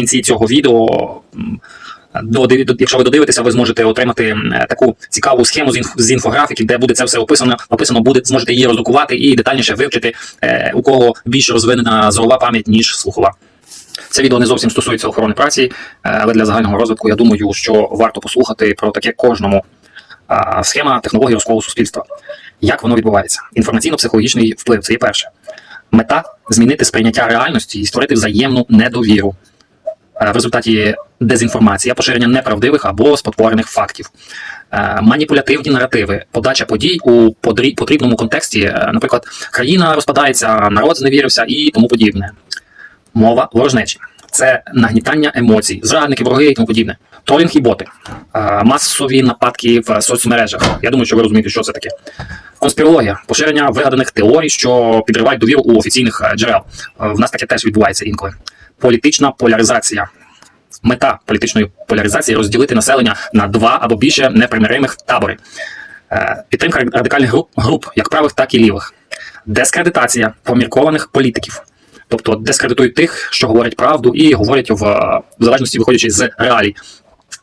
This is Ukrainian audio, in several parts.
кінці цього відео. до- Якщо ви додивитеся, ви зможете отримати таку цікаву схему з інф- з інфографіки, де буде це все описано. Описано буде, зможете її роздрукувати і детальніше вивчити, е, у кого більш розвинена зорова пам'ять, ніж слухова. Це відео не зовсім стосується охорони праці, е, але для загального розвитку я думаю, що варто послухати про таке кожному. Схема технології розколу суспільства. Як воно відбувається? Інформаційно-психологічний вплив це є перше. Мета змінити сприйняття реальності і створити взаємну недовіру. Е, В результаті дезінформація, поширення неправдивих або спотворених фактів, Е, маніпулятивні наративи, подача подій у потрібному контексті, е, наприклад, країна розпадається, народ зневірився і тому подібне. Мова ворожнечі це нагнітання емоцій, зрадники, вороги і тому подібне. Тролінг і боти, масові нападки в соцмережах. Я думаю, що ви розумієте, що це таке. Конспірологія, поширення вигаданих теорій, що підривають довіру у офіційних джерел. В нас таке теж відбувається інколи. Політична поляризація. Мета політичної поляризації розділити населення на два або більше непримиримих табори. Е, Підтримка радикальних груп, груп, як правих, так і лівих. Дискредитація поміркованих політиків. Тобто дискредитують тих, що говорять правду, і говорять в, е, в залежності виходячи з реалій.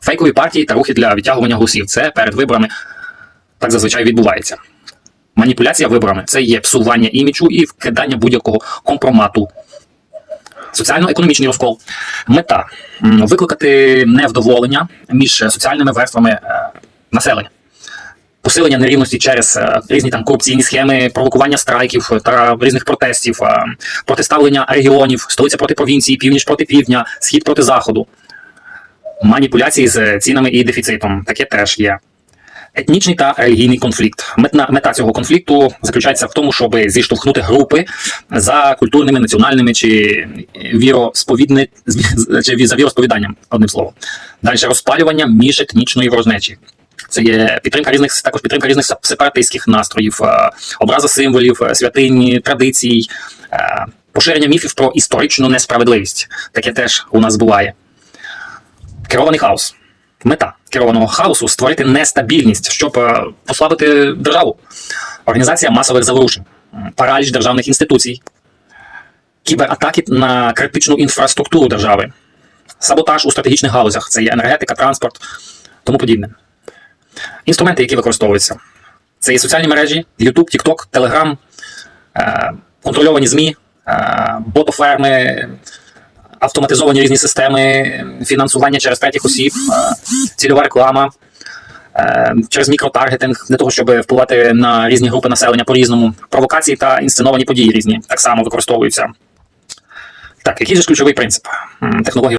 Фейкові партії та рухи для відтягування голосів. Це перед виборами так зазвичай відбувається. Маніпуляція виборами це є псування іміджу і вкидання будь-якого компромату. Соціально-економічний розкол. Мета викликати невдоволення між соціальними верствами е, населення. Посилення нерівності через е, різні там корупційні схеми, провокування страйків та різних протестів, е, протиставлення регіонів, столиця проти провінції, північ проти півдня, схід проти заходу, маніпуляції з цінами і дефіцитом. Таке теж є. Етнічний та релігійний конфлікт. Мета, мета цього конфлікту заключається в тому, щоб зіштовхнути групи за культурними, національними чи віросповідни за віросповіданням, одним словом. Далі розпалювання міжетнічної ворожнечі. Це є підтримка різних також підтримка різних сепаратистських настроїв, е, образа символів, е, святині, традицій, е, поширення міфів про історичну несправедливість. Таке теж у нас буває. Керований хаос. Мета керованого хаосу створити нестабільність, щоб е, послабити державу. Організація масових заворушень, параліч державних інституцій, кібератаки на критичну інфраструктуру держави, саботаж у стратегічних галузях це є енергетика, транспорт, тому подібне. Інструменти, які використовуються, це є соціальні мережі, YouTube, TikTok, Telegram, е, контрольовані ЗМІ, е, ботоферми, автоматизовані різні системи, фінансування через третіх осіб, е, цільова реклама, е, через мікротаргетинг для того, щоб впливати на різні групи населення по-різному, провокації та інсценовані події різні так само використовуються. Так, який же ключовий принцип технології?